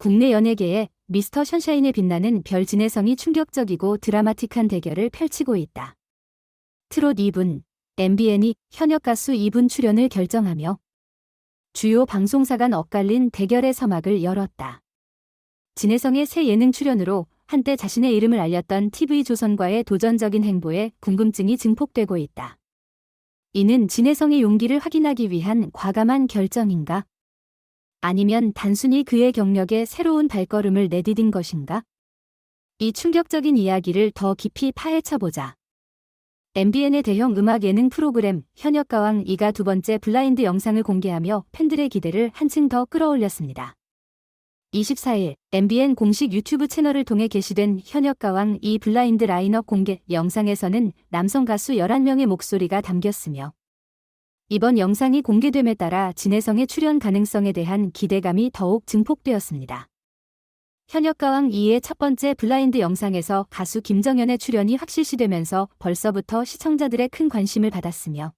국내 연예계에 미스터 션샤인에 빛나는 별 진혜성이 충격적이고 드라마틱한 대결을 펼치고 있다. 트롯 2분, MBN이 현역 가수 2분 출연을 결정하며 주요 방송사 간 엇갈린 대결의 서막을 열었다. 진혜성의 새 예능 출연으로 한때 자신의 이름을 알렸던 TV조선과의 도전적인 행보에 궁금증이 증폭되고 있다. 이는 진혜성의 용기를 확인하기 위한 과감한 결정인가? 아니면 단순히 그의 경력에 새로운 발걸음을 내디딘 것인가? 이 충격적인 이야기를 더 깊이 파헤쳐보자. MBN의 대형 음악 예능 프로그램 현역가왕 2가 두 번째 블라인드 영상을 공개하며 팬들의 기대를 한층 더 끌어올렸습니다. 24일 MBN 공식 유튜브 채널을 통해 게시된 현역가왕 2 블라인드 라인업 공개 영상에서는 남성 가수 11명의 목소리가 담겼으며 이번 영상이 공개됨에 따라 진혜성의 출연 가능성에 대한 기대감이 더욱 증폭되었습니다. 현역 가왕 2의 첫 번째 블라인드 영상에서 가수 김정현의 출연이 확실시되면서 벌써부터 시청자들의 큰 관심을 받았으며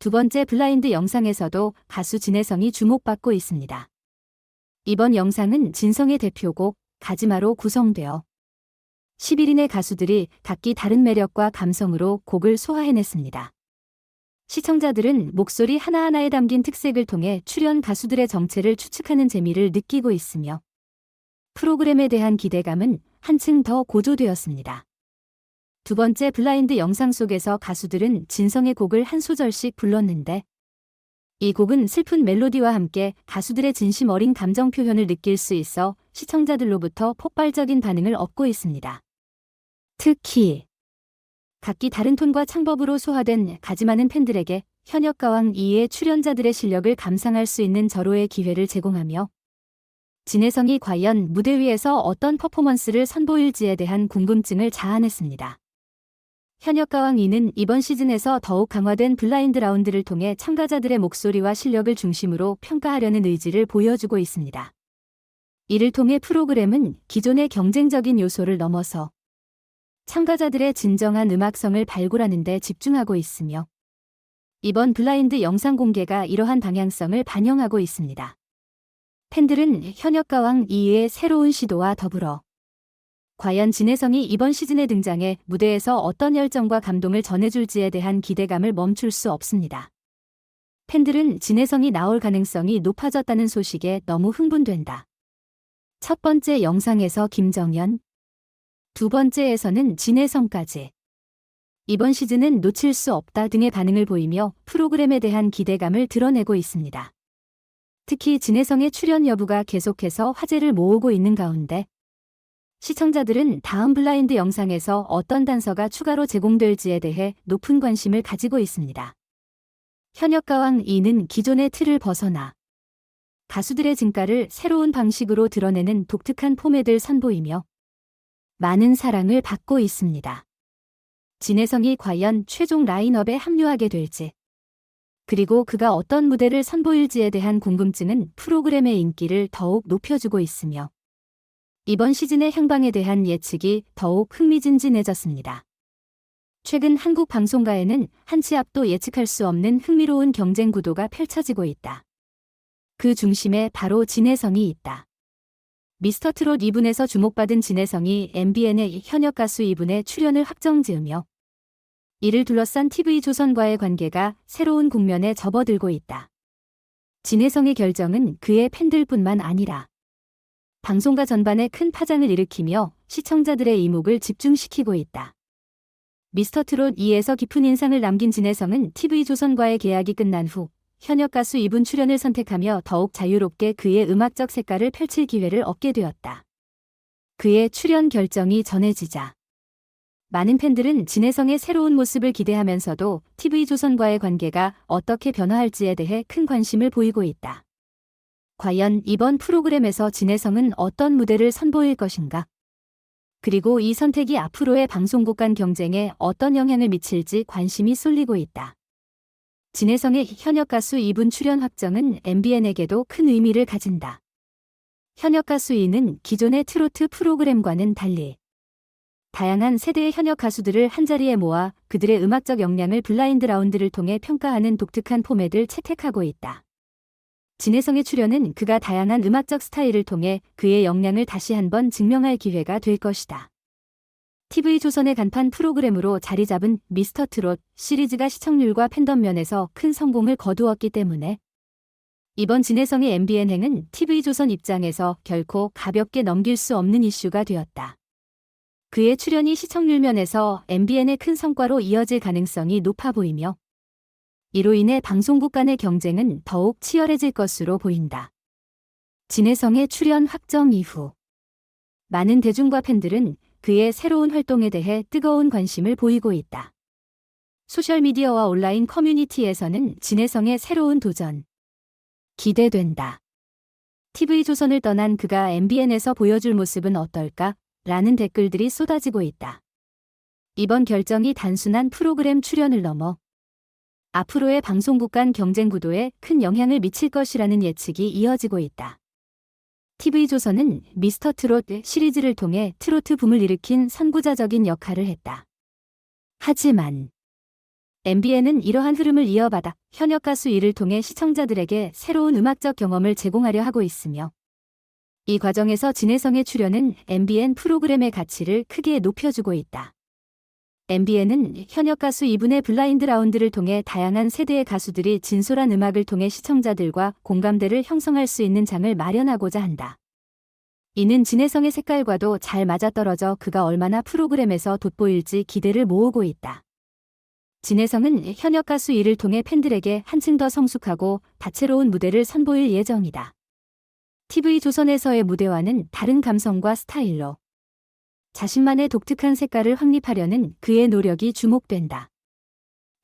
두 번째 블라인드 영상에서도 가수 진혜성이 주목받고 있습니다. 이번 영상은 진성의 대표곡 가지마로 구성되어 11인의 가수들이 각기 다른 매력과 감성으로 곡을 소화해냈습니다. 시청자들은 목소리 하나하나에 담긴 특색을 통해 출연 가수들의 정체를 추측하는 재미를 느끼고 있으며 프로그램에 대한 기대감은 한층 더 고조되었습니다. 두 번째 블라인드 영상 속에서 가수들은 진성의 곡을 한 소절씩 불렀는데 이 곡은 슬픈 멜로디와 함께 가수들의 진심 어린 감정 표현을 느낄 수 있어 시청자들로부터 폭발적인 반응을 얻고 있습니다. 특히 각기 다른 톤과 창법으로 소화된 가지 많은 팬들에게 현역 가왕 2의 출연자들의 실력을 감상할 수 있는 절호의 기회를 제공하며 진혜성이 과연 무대 위에서 어떤 퍼포먼스를 선보일지에 대한 궁금증을 자아냈습니다. 현역 가왕 2는 이번 시즌에서 더욱 강화된 블라인드 라운드를 통해 참가자들의 목소리와 실력을 중심으로 평가하려는 의지를 보여주고 있습니다. 이를 통해 프로그램은 기존의 경쟁적인 요소를 넘어서 참가자들의 진정한 음악성을 발굴하는 데 집중하고 있으며 이번 블라인드 영상 공개가 이러한 방향성을 반영하고 있습니다. 팬들은 현역 가왕 2의 새로운 시도와 더불어 과연 진혜성이 이번 시즌에 등장해 무대에서 어떤 열정과 감동을 전해줄지에 대한 기대감을 멈출 수 없습니다. 팬들은 진혜성이 나올 가능성이 높아졌다는 소식에 너무 흥분된다. 첫 번째 영상에서 김정연, 두 번째에서는 진혜성까지. 이번 시즌은 놓칠 수 없다 등의 반응을 보이며 프로그램에 대한 기대감을 드러내고 있습니다. 특히 진혜성의 출연 여부가 계속해서 화제를 모으고 있는 가운데 시청자들은 다음 블라인드 영상에서 어떤 단서가 추가로 제공될지에 대해 높은 관심을 가지고 있습니다. 현역 가왕 2는 기존의 틀을 벗어나 가수들의 진가를 새로운 방식으로 드러내는 독특한 포맷을 선보이며 많은 사랑을 받고 있습니다. 진혜성이 과연 최종 라인업에 합류하게 될지 그리고 그가 어떤 무대를 선보일지에 대한 궁금증은 프로그램의 인기를 더욱 높여주고 있으며 이번 시즌의 향방에 대한 예측이 더욱 흥미진진해졌습니다. 최근 한국 방송가에는 한치 앞도 예측할 수 없는 흥미로운 경쟁 구도가 펼쳐지고 있다. 그 중심에 바로 진혜성이 있다. 미스터 트롯 2분에서 주목받은 진혜성이 MBN의 현역 가수 2분에 출연을 확정지으며 이를 둘러싼 TV조선과의 관계가 새로운 국면에 접어들고 있다. 진혜성의 결정은 그의 팬들뿐만 아니라 방송가 전반에 큰 파장을 일으키며 시청자들의 이목을 집중시키고 있다. 미스터 트롯 2에서 깊은 인상을 남긴 진혜성은 TV조선과의 계약이 끝난 후 현역 가수 2분 출연을 선택하며 더욱 자유롭게 그의 음악적 색깔을 펼칠 기회를 얻게 되었다. 그의 출연 결정이 전해지자 많은 팬들은 진혜성의 새로운 모습을 기대하면서도 TV조선과의 관계가 어떻게 변화할지에 대해 큰 관심을 보이고 있다. 과연 이번 프로그램에서 진혜성은 어떤 무대를 선보일 것인가? 그리고 이 선택이 앞으로의 방송국 간 경쟁에 어떤 영향을 미칠지 관심이 쏠리고 있다. 진혜성의 현역 가수 2분 출연 확정은 MBN에게도 큰 의미를 가진다. 현역 가수 2는 기존의 트로트 프로그램과는 달리 다양한 세대의 현역 가수들을 한자리에 모아 그들의 음악적 역량을 블라인드 라운드를 통해 평가하는 독특한 포맷을 채택하고 있다. 진혜성의 출연은 그가 다양한 음악적 스타일을 통해 그의 역량을 다시 한번 증명할 기회가 될 것이다. TV조선의 간판 프로그램으로 자리 잡은 미스터 트롯 시리즈가 시청률과 팬덤 면에서 큰 성공을 거두었기 때문에 이번 진혜성의 MBN행은 TV조선 입장에서 결코 가볍게 넘길 수 없는 이슈가 되었다. 그의 출연이 시청률 면에서 MBN의 큰 성과로 이어질 가능성이 높아 보이며 이로 인해 방송국 간의 경쟁은 더욱 치열해질 것으로 보인다. 진혜성의 출연 확정 이후 많은 대중과 팬들은 그의 새로운 활동에 대해 뜨거운 관심을 보이고 있다. 소셜미디어와 온라인 커뮤니티에서는 진혜성의 새로운 도전 기대된다. TV조선을 떠난 그가 MBN에서 보여줄 모습은 어떨까? 라는 댓글들이 쏟아지고 있다. 이번 결정이 단순한 프로그램 출연을 넘어 앞으로의 방송국 간 경쟁 구도에 큰 영향을 미칠 것이라는 예측이 이어지고 있다. TV조선은 미스터 트롯 시리즈를 통해 트로트 붐을 일으킨 선구자적인 역할을 했다. 하지만 MBN은 이러한 흐름을 이어받아 현역 가수 이를 통해 시청자들에게 새로운 음악적 경험을 제공하려 하고 있으며 이 과정에서 진혜성의 출연은 MBN 프로그램의 가치를 크게 높여주고 있다. MBN은 현역 가수 2분의 블라인드 라운드를 통해 다양한 세대의 가수들이 진솔한 음악을 통해 시청자들과 공감대를 형성할 수 있는 장을 마련하고자 한다. 이는 진혜성의 색깔과도 잘 맞아떨어져 그가 얼마나 프로그램에서 돋보일지 기대를 모으고 있다. 진혜성은 현역 가수 이를 통해 팬들에게 한층 더 성숙하고 다채로운 무대를 선보일 예정이다. TV조선에서의 무대와는 다른 감성과 스타일로 자신만의 독특한 색깔을 확립하려는 그의 노력이 주목된다.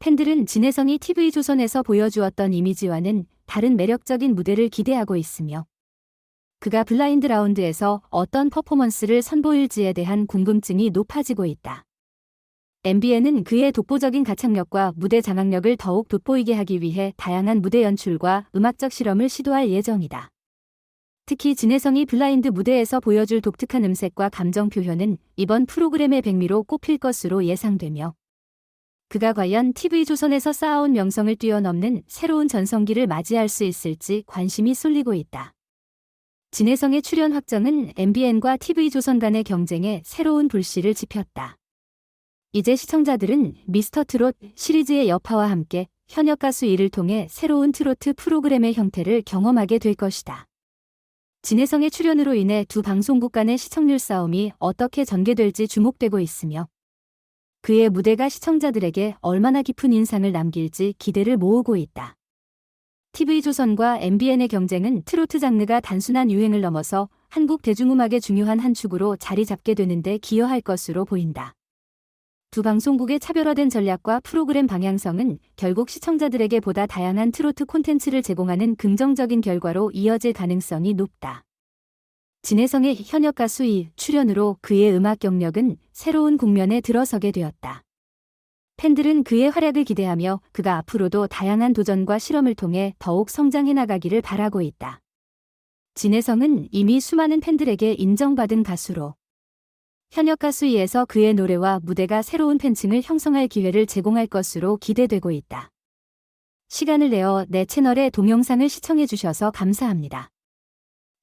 팬들은 진혜성이 TV조선에서 보여주었던 이미지와는 다른 매력적인 무대를 기대하고 있으며 그가 블라인드 라운드에서 어떤 퍼포먼스를 선보일지에 대한 궁금증이 높아지고 있다. MBN은 그의 독보적인 가창력과 무대 장악력을 더욱 돋보이게 하기 위해 다양한 무대 연출과 음악적 실험을 시도할 예정이다. 특히 진혜성이 블라인드 무대에서 보여줄 독특한 음색과 감정 표현은 이번 프로그램의 백미로 꼽힐 것으로 예상되며 그가 과연 TV조선에서 쌓아온 명성을 뛰어넘는 새로운 전성기를 맞이할 수 있을지 관심이 쏠리고 있다. 진혜성의 출연 확정은 MBN과 TV조선 간의 경쟁에 새로운 불씨를 지폈다. 이제 시청자들은 미스터 트롯 시리즈의 여파와 함께 현역 가수 이를 통해 새로운 트로트 프로그램의 형태를 경험하게 될 것이다. 진혜성의 출연으로 인해 두 방송국 간의 시청률 싸움이 어떻게 전개될지 주목되고 있으며 그의 무대가 시청자들에게 얼마나 깊은 인상을 남길지 기대를 모으고 있다. TV조선과 MBN의 경쟁은 트로트 장르가 단순한 유행을 넘어서 한국 대중음악의 중요한 한 축으로 자리 잡게 되는데 기여할 것으로 보인다. 두 방송국의 차별화된 전략과 프로그램 방향성은 결국 시청자들에게 보다 다양한 트로트 콘텐츠를 제공하는 긍정적인 결과로 이어질 가능성이 높다. 진혜성의 현역 가수 이 출연으로 그의 음악 경력은 새로운 국면에 들어서게 되었다. 팬들은 그의 활약을 기대하며 그가 앞으로도 다양한 도전과 실험을 통해 더욱 성장해 나가기를 바라고 있다. 진혜성은 이미 수많은 팬들에게 인정받은 가수로 현역 가수 이에서 그의 노래와 무대가 새로운 팬층을 형성할 기회를 제공할 것으로 기대되고 있다. 시간을 내어 내 채널의 동영상을 시청해 주셔서 감사합니다.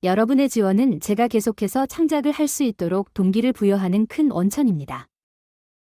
여러분의 지원은 제가 계속해서 창작을 할 수 있도록 동기를 부여하는 큰 원천입니다.